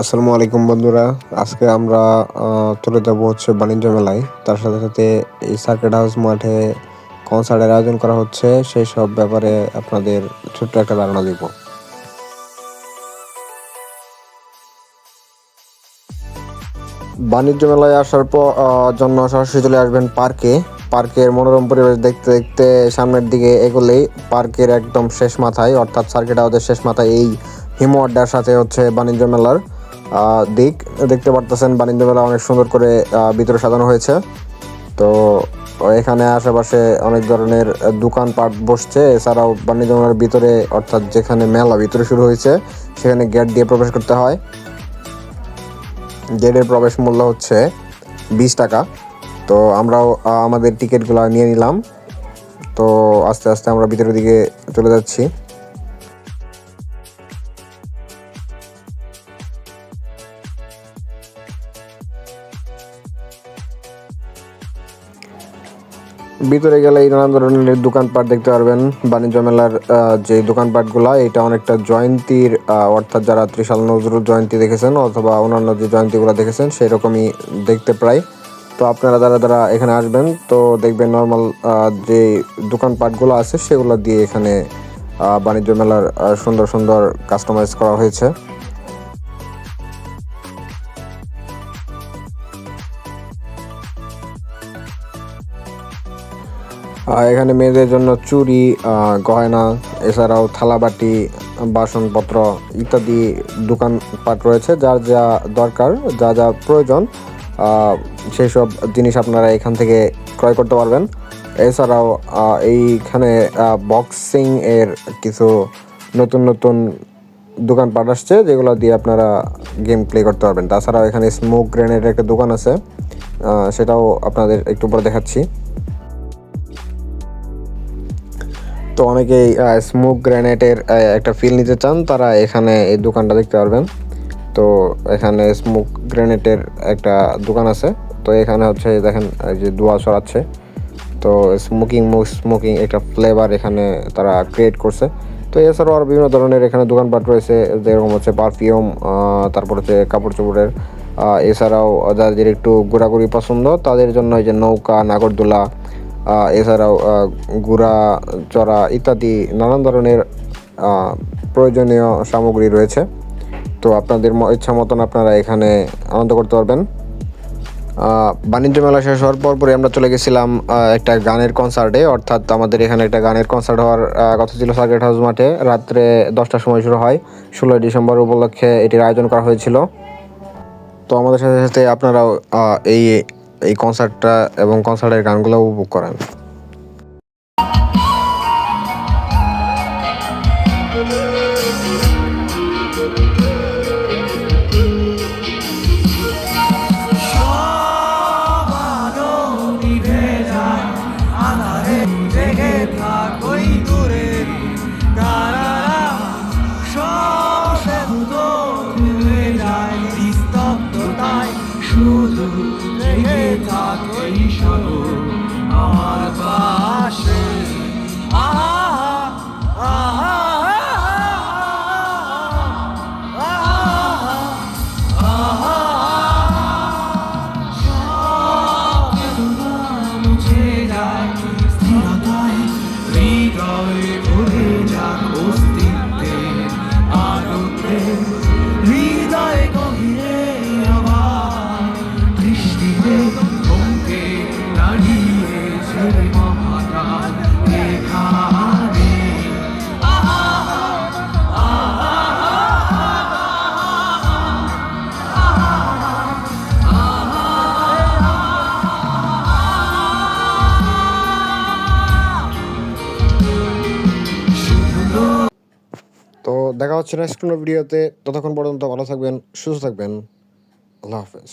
আসসালামু আলাইকুম, বন্ধুরা। আজকে আমরা চলে যাব হচ্ছে বাণিজ্য মেলায়। তার সাথে সাথে এই সার্কিট হাউস মাঠে কনসার্টের আয়োজন করা হচ্ছে। সেই সব ব্যাপারে আপনাদের ছোট্ট একটা ধারণা দিব। বাণিজ্য মেলায় আসার পর জন্য সরাসরি চলে আসবেন পার্কে। পার্কের মনোরম পরিবেশ দেখতে দেখতে সামনের দিকে এগোলেই পার্কের একদম শেষ মাথায়, অর্থাৎ সার্কিট হাউসের শেষ মাথায় এই হিমো আড্ডার সাথে হচ্ছে বাণিজ্য মেলার দিক দেখতে পারতেছেন, বাণিজ্য মেলা অনেক সুন্দর করে ভিতরে সাজানো হয়েছে। তো এখানে আশেপাশে অনেক ধরনের দোকানপাট বসছে। এছাড়াও বাণিজ্য মেলার ভিতরে, অর্থাৎ যেখানে মেলা ভিতরে শুরু হয়েছে, সেখানে গেট দিয়ে প্রবেশ করতে হয়। গেটের প্রবেশ মূল্য হচ্ছে বিশ টাকা। তো আমরাও আমাদের টিকিটগুলো নিয়ে নিলাম। তো আস্তে আস্তে আমরা ভিতরের দিকে চলে যাচ্ছি। ভিতরে গেলে এই নানান ধরনের দোকানপাট দেখতে পারবেন। বাণিজ্য মেলার যে দোকানপাটগুলো, এটা অনেকটা জয়ন্তীর অর্থাৎ যারা ত্রিশাল নজরুল জয়ন্তী দেখেছেন অথবা অন্যান্য যে জয়ন্তীগুলো দেখেছেন সেই রকমই দেখতে প্রায়। তো আপনারা যারা যারা এখানে আসবেন, তো দেখবেন নর্মাল যে দোকানপাটগুলো আছে, সেগুলো দিয়ে এখানে বাণিজ্য মেলার সুন্দর সুন্দর কাস্টমাইজ করা হয়েছে। এখানে মেয়েদের জন্য আহ, গয়না এছাড়াও থালাবাটি বাসনপত্র ইত্যাদি দোকানপাট রয়েছে যার যা দরকার যা যা প্রয়োজন সেই সব জিনিস আপনারা এখান থেকে ক্রয় করতে পারবেন। এছাড়াও এইখানে বক্সিং এর কিছু নতুন নতুন দোকানপাট আসছে যেগুলো দিয়ে আপনারা গেম প্লে করতে পারবেন। তাছাড়াও এখানে স্মোক গ্রেনেডের একটা দোকান আছে সেটাও আপনাদের একটু পরে দেখাচ্ছি। তো অনেকেই স্মোক গ্রেনেডের একটা ফিল নিতে চান, তারা এখানে এই দোকানটা দেখতে পারবেন। তো এখানে স্মোক গ্রেনেডের একটা দোকান আছে। তো এখানে হচ্ছে, দেখেন, এই যে ধোঁয়া ছড়াচ্ছে। তো স্মোকিং স্মোকিং একটা ফ্লেভার এখানে তারা ক্রিয়েট করছে। তো এছাড়াও আর বিভিন্ন ধরনের এখানে দোকানপাট রয়েছে, যেরকম হচ্ছে পারফিউম তারপর হচ্ছে কাপড় চোপড়ের এছাড়াও যাদের একটু ঘোরাঘুরি পছন্দ, তাদের জন্য এই যে নৌকা, নাগরদোলা এছাড়াও ঘোড়া চড়া ইত্যাদি নানান ধরনের প্রয়োজনীয় সামগ্রী রয়েছে। তো আপনাদের ইচ্ছা মতন আপনারা এখানে আনন্দ করতে পারবেন। বাণিজ্য মেলা শেষ হওয়ার পরপরই আমরা চলে গেছিলাম একটা গানের কনসার্টে অর্থাৎ আমাদের এখানে একটা গানের কনসার্ট হওয়ার কথা ছিল সার্কেট হাউস মাঠে। রাত্রে দশটার সময় শুরু হয়। ষোলোই ডিসেম্বর উপলক্ষে এটির আয়োজন করা হয়েছিল। তো আমাদের সাথে সাথে আপনারাও এই এই কনসার্টটা এবং কনসার্টের গানগুলো উপভোগ করেন। শুধু জেগে থাকই শুধু আমার পাশে আহা দেখা হচ্ছে নেক্সট কোনো ভিডিওতে ততক্ষণ পর্যন্ত ভালো থাকবেন সুস্থ থাকবেন। আল্লাহ হাফেজ।